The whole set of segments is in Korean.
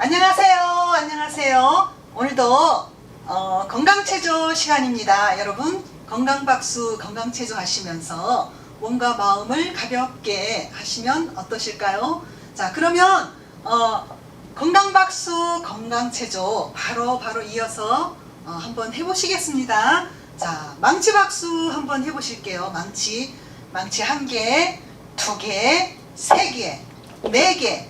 안녕하세요. 안녕하세요. 오늘도 어, 건강체조 시간입니다. 여러분 건강박수 건강체조 하시면서 몸과 마음을 가볍게 하시면 어떠실까요? 자 그러면 어, 건강박수 건강체조 바로 바로 이어서 어, 한번 해보시겠습니다. 자 망치박수 한번 해보실게요. 망치 망치 한 개, 두 개, 세 개, 네 개,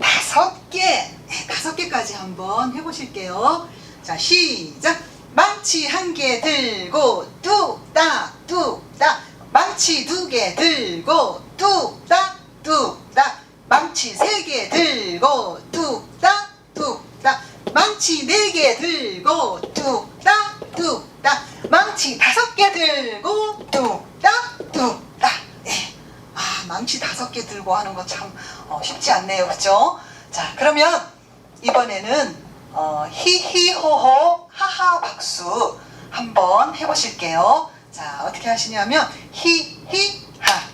다섯 개, 네, 다섯 개까지 한번 해보실게요. 자, 시작. 망치 한 개 들고 뚝딱 뚝딱. 망치 두 개 들고 뚝딱 뚝딱. 망치 세 개 들고 뚝딱 뚝딱. 망치 네 개 들고 뚝딱 뚝딱. 망치 다섯 개 들고. 아, 망치 다섯 개 들고 하는 거 참 쉽지 않네요. 그죠? 자, 그러면 이번에는 어, 히히호호 하하 박수 한번 해보실게요. 자, 어떻게 하시냐면 히히 하하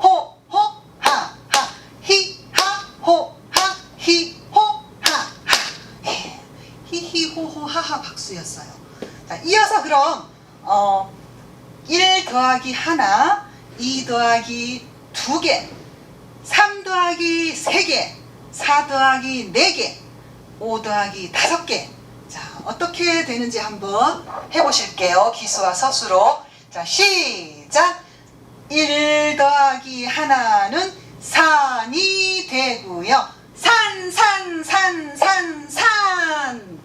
호호 하하 히하호하 히호하하 예, 히히호호 하하 박수였어요. 자, 이어서 그럼 어, 1 더하기 하나, 2 더하기 두 개, 3 더하기 세 개, 4 더하기 네 개, 5 더하기 다섯 개. 자, 어떻게 되는지 한번 해보실게요. 기수와 서수로. 자, 시작! 1 더하기 하나는 산이 되고요. 산, 산, 산, 산, 산.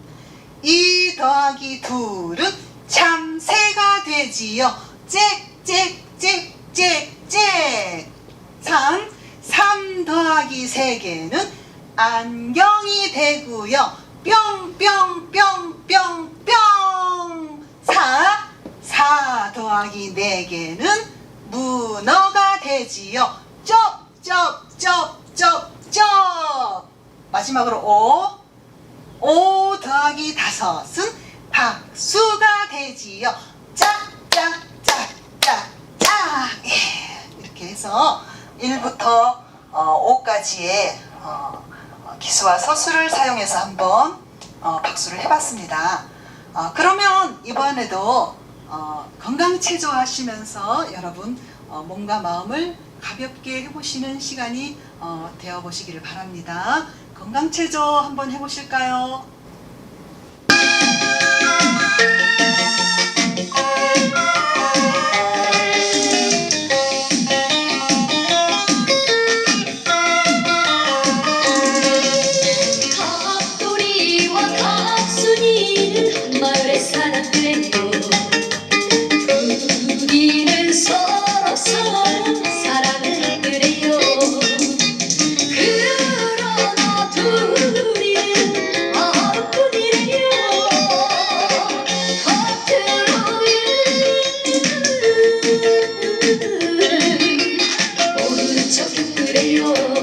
2 더하기 둘은 참새가 되지요. 짹, 짹, 짹, 짹, 짹. 3. 3 더하기 3개는 안경이 되고요. 뿅, 뿅, 뿅, 뿅, 뿅. 4. 4 더하기 4개는 문어가 되지요. 쩝, 쩝, 쩝, 쩝, 쩝. 마지막으로 5. 5 더하기 다섯은 박수가 되지요. 짝, 짝, 짝, 짝, 짝. 예, 이렇게 해서 1부터 어, 5까지의 어, 어, 기수와 서술을 사용해서 한번 어, 박수를 해봤습니다. 어, 그러면 이번에도 어, 건강체조 하시면서 여러분 어, 몸과 마음을 가볍게 해보시는 시간이 어, 되어 보시기를 바랍니다. 건강체조 한번 해보실까요? you.